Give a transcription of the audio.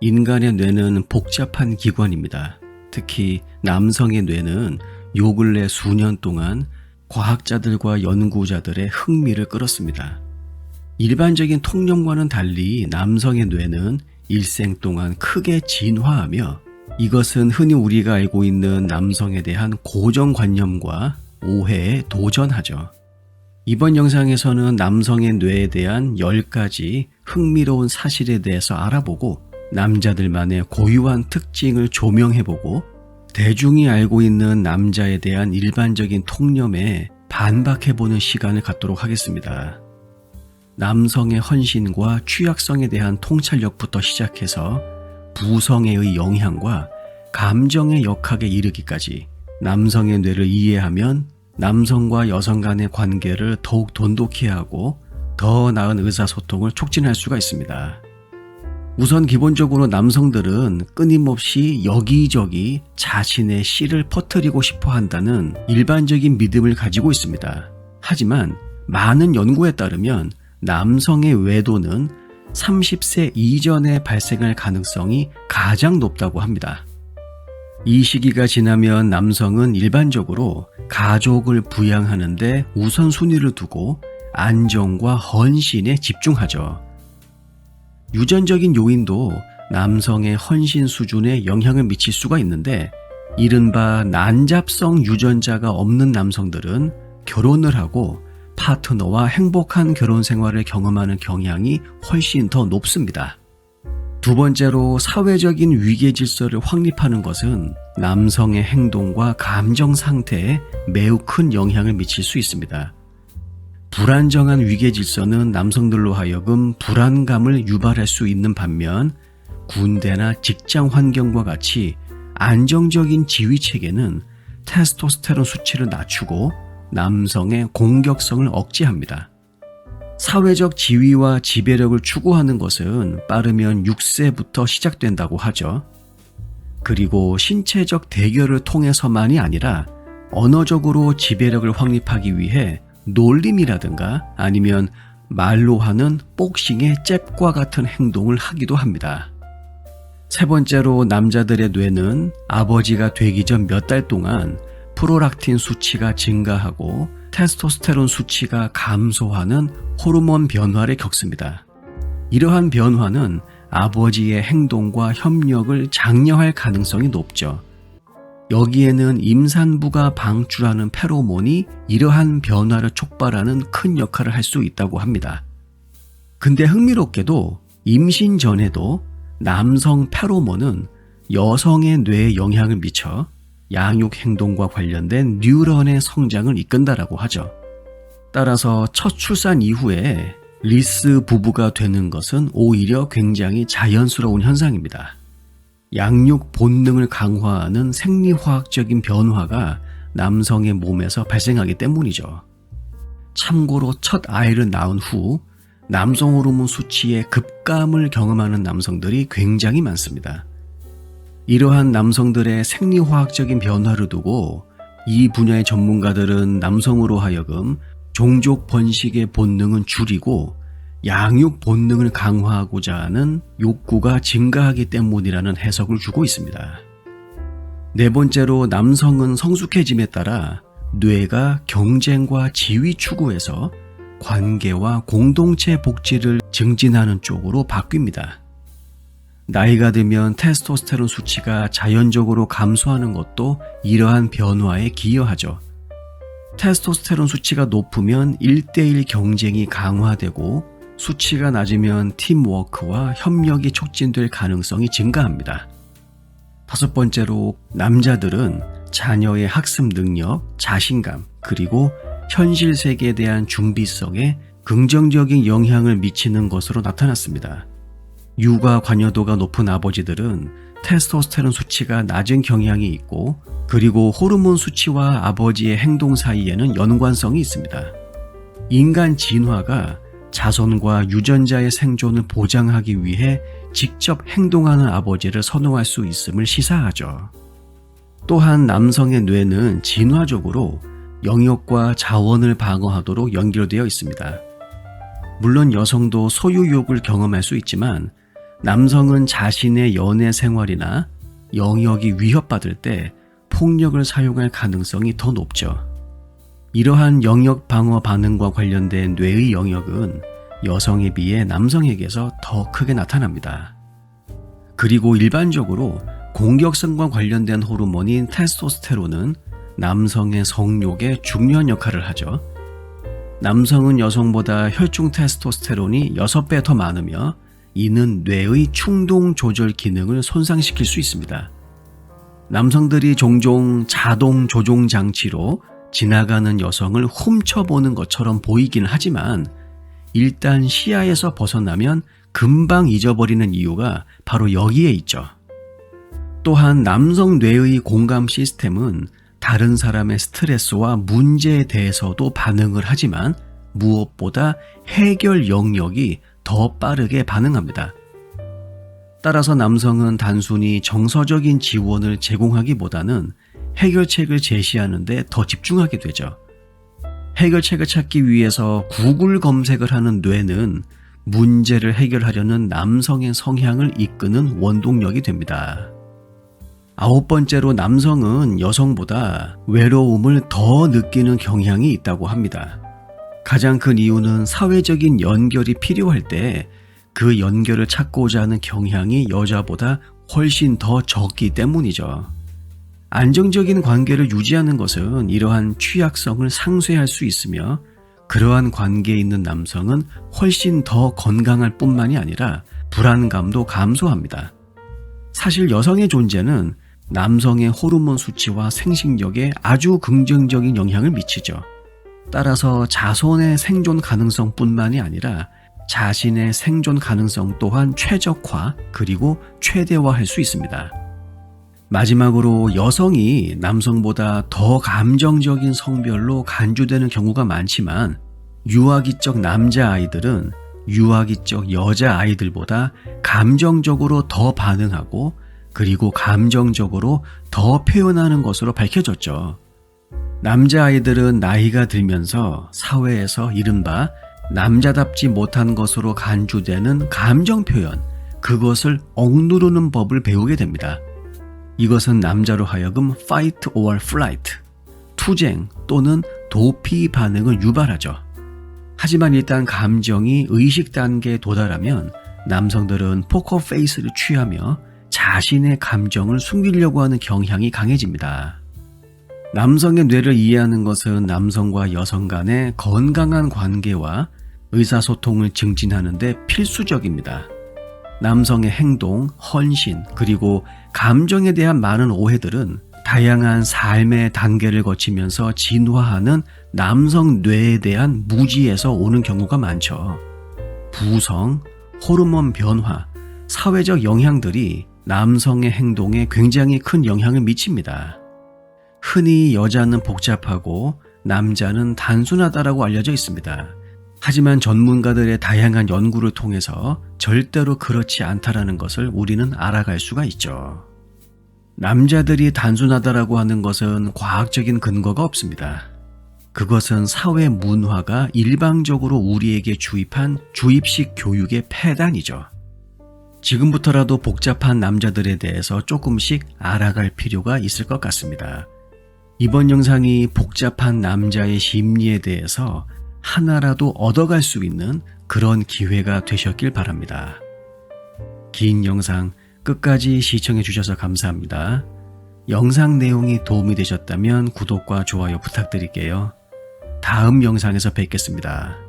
인간의 뇌는 복잡한 기관입니다. 특히 남성의 뇌는 요 근래 수년 동안 과학자들과 연구자들의 흥미를 끌었습니다. 일반적인 통념과는 달리 남성의 뇌는 일생 동안 크게 진화하며 이것은 흔히 우리가 알고 있는 남성에 대한 고정관념과 오해에 도전하죠. 이번 영상에서는 남성의 뇌에 대한 10가지 흥미로운 사실에 대해서 알아보고 남자들만의 고유한 특징을 조명해보고 대중이 알고 있는 남자에 대한 일반적인 통념에 반박해보는 시간을 갖도록 하겠습니다. 남성의 헌신과 취약성에 대한 통찰력부터 시작해서 부성애의 영향과 감정의 역학에 이르기까지 남성의 뇌를 이해하면 남성과 여성 간의 관계를 더욱 돈독히 하고 더 나은 의사소통을 촉진할 수가 있습니다. 우선 기본적으로 남성들은 끊임없이 여기저기 자신의 씨를 퍼뜨리고 싶어 한다는 일반적인 믿음을 가지고 있습니다. 하지만 많은 연구에 따르면 남성의 외도는 30세 이전에 발생할 가능성이 가장 높다고 합니다. 이 시기가 지나면 남성은 일반적으로 가족을 부양하는데 우선순위를 두고 안정과 헌신에 집중하죠. 유전적인 요인도 남성의 헌신 수준에 영향을 미칠 수가 있는데 이른바 난잡성 유전자가 없는 남성들은 결혼을 하고 파트너와 행복한 결혼 생활을 경험하는 경향이 훨씬 더 높습니다. 두 번째로 사회적인 위계 질서를 확립하는 것은 남성의 행동과 감정 상태에 매우 큰 영향을 미칠 수 있습니다. 불안정한 위계 질서는 남성들로 하여금 불안감을 유발할 수 있는 반면 군대나 직장 환경과 같이 안정적인 지휘 체계는 테스토스테론 수치를 낮추고 남성의 공격성을 억제합니다. 사회적 지위와 지배력을 추구하는 것은 빠르면 6세부터 시작된다고 하죠. 그리고 신체적 대결을 통해서만이 아니라 언어적으로 지배력을 확립하기 위해 놀림이라든가 아니면 말로 하는 복싱의 잽과 같은 행동을 하기도 합니다. 세 번째로 남자들의 뇌는 아버지가 되기 전 몇 달 동안 프로락틴 수치가 증가하고 테스토스테론 수치가 감소하는 호르몬 변화를 겪습니다. 이러한 변화는 아버지의 행동과 협력을 장려할 가능성이 높죠. 여기에는 임산부가 방출하는 페로몬이 이러한 변화를 촉발하는 큰 역할을 할 수 있다고 합니다. 근데 흥미롭게도 임신 전에도 남성 페로몬은 여성의 뇌에 영향을 미쳐 양육 행동과 관련된 뉴런의 성장을 이끈다라고 하죠. 따라서 첫 출산 이후에 리스 부부가 되는 것은 오히려 굉장히 자연스러운 현상입니다. 양육 본능을 강화하는 생리화학적인 변화가 남성의 몸에서 발생하기 때문이죠. 참고로 첫 아이를 낳은 후 남성 호르몬 수치의 급감을 경험하는 남성들이 굉장히 많습니다. 이러한 남성들의 생리화학적인 변화를 두고 이 분야의 전문가들은 남성으로 하여금 종족 번식의 본능은 줄이고 양육 본능을 강화하고자 하는 욕구가 증가하기 때문이라는 해석을 주고 있습니다. 네 번째로 남성은 성숙해짐에 따라 뇌가 경쟁과 지위 추구에서 관계와 공동체 복지를 증진하는 쪽으로 바뀝니다. 나이가 들면 테스토스테론 수치가 자연적으로 감소하는 것도 이러한 변화에 기여하죠. 테스토스테론 수치가 높으면 1대1 경쟁이 강화되고 수치가 낮으면 팀워크와 협력이 촉진될 가능성이 증가합니다. 다섯 번째로 남자들은 자녀의 학습 능력, 자신감, 그리고 현실 세계에 대한 준비성에 긍정적인 영향을 미치는 것으로 나타났습니다. 육아 관여도가 높은 아버지들은 테스토스테론 수치가 낮은 경향이 있고 그리고 호르몬 수치와 아버지의 행동 사이에는 연관성이 있습니다. 인간 진화가 자손과 유전자의 생존을 보장하기 위해 직접 행동하는 아버지를 선호할 수 있음을 시사하죠. 또한 남성의 뇌는 진화적으로 영역과 자원을 방어하도록 연결되어 있습니다. 물론 여성도 소유욕을 경험할 수 있지만 남성은 자신의 연애 생활이나 영역이 위협받을 때 폭력을 사용할 가능성이 더 높죠. 이러한 영역 방어 반응과 관련된 뇌의 영역은 여성에 비해 남성에게서 더 크게 나타납니다. 그리고 일반적으로 공격성과 관련된 호르몬인 테스토스테론은 남성의 성욕에 중요한 역할을 하죠. 남성은 여성보다 혈중 테스토스테론이 6배 더 많으며 이는 뇌의 충동 조절 기능을 손상시킬 수 있습니다. 남성들이 종종 자동 조종 장치로 지나가는 여성을 훔쳐보는 것처럼 보이긴 하지만 일단 시야에서 벗어나면 금방 잊어버리는 이유가 바로 여기에 있죠. 또한 남성 뇌의 공감 시스템은 다른 사람의 스트레스와 문제에 대해서도 반응을 하지만 무엇보다 해결 영역이 더 빠르게 반응합니다. 따라서 남성은 단순히 정서적인 지원을 제공하기보다는 해결책을 제시하는데 더 집중하게 되죠. 해결책을 찾기 위해서 구글 검색을 하는 뇌는 문제를 해결하려는 남성의 성향을 이끄는 원동력이 됩니다. 아홉 번째로 남성은 여성보다 외로움을 더 느끼는 경향이 있다고 합니다. 가장 큰 이유는 사회적인 연결이 필요할 때 그 연결을 찾고자 하는 경향이 여자보다 훨씬 더 적기 때문이죠. 안정적인 관계를 유지하는 것은 이러한 취약성을 상쇄할 수 있으며 그러한 관계에 있는 남성은 훨씬 더 건강할 뿐만이 아니라 불안감도 감소합니다. 사실 여성의 존재는 남성의 호르몬 수치와 생식력에 아주 긍정적인 영향을 미치죠. 따라서 자손의 생존 가능성 뿐만이 아니라 자신의 생존 가능성 또한 최적화 그리고 최대화할 수 있습니다. 마지막으로 여성이 남성보다 더 감정적인 성별로 간주되는 경우가 많지만 유아기적 남자아이들은 유아기적 여자아이들보다 감정적으로 더 반응하고 그리고 감정적으로 더 표현하는 것으로 밝혀졌죠. 남자아이들은 나이가 들면서 사회에서 이른바 남자답지 못한 것으로 간주되는 감정 표현, 그것을 억누르는 법을 배우게 됩니다. 이것은 남자로 하여금 fight or flight, 투쟁 또는 도피 반응을 유발하죠. 하지만 일단 감정이 의식 단계에 도달하면 남성들은 포커 페이스를 취하며 자신의 감정을 숨기려고 하는 경향이 강해집니다. 남성의 뇌를 이해하는 것은 남성과 여성 간의 건강한 관계와 의사소통을 증진하는데 필수적입니다. 남성의 행동, 헌신, 그리고 감정에 대한 많은 오해들은 다양한 삶의 단계를 거치면서 진화하는 남성 뇌에 대한 무지에서 오는 경우가 많죠. 부성, 호르몬 변화, 사회적 영향들이 남성의 행동에 굉장히 큰 영향을 미칩니다. 흔히 여자는 복잡하고 남자는 단순하다라고 알려져 있습니다. 하지만 전문가들의 다양한 연구를 통해서 절대로 그렇지 않다라는 것을 우리는 알아갈 수가 있죠. 남자들이 단순하다라고 하는 것은 과학적인 근거가 없습니다. 그것은 사회 문화가 일방적으로 우리에게 주입한 주입식 교육의 폐단이죠. 지금부터라도 복잡한 남자들에 대해서 조금씩 알아갈 필요가 있을 것 같습니다. 이번 영상이 복잡한 남자의 심리에 대해서 하나라도 얻어갈 수 있는 그런 기회가 되셨길 바랍니다. 긴 영상 끝까지 시청해 주셔서 감사합니다. 영상 내용이 도움이 되셨다면 구독과 좋아요 부탁드릴게요. 다음 영상에서 뵙겠습니다.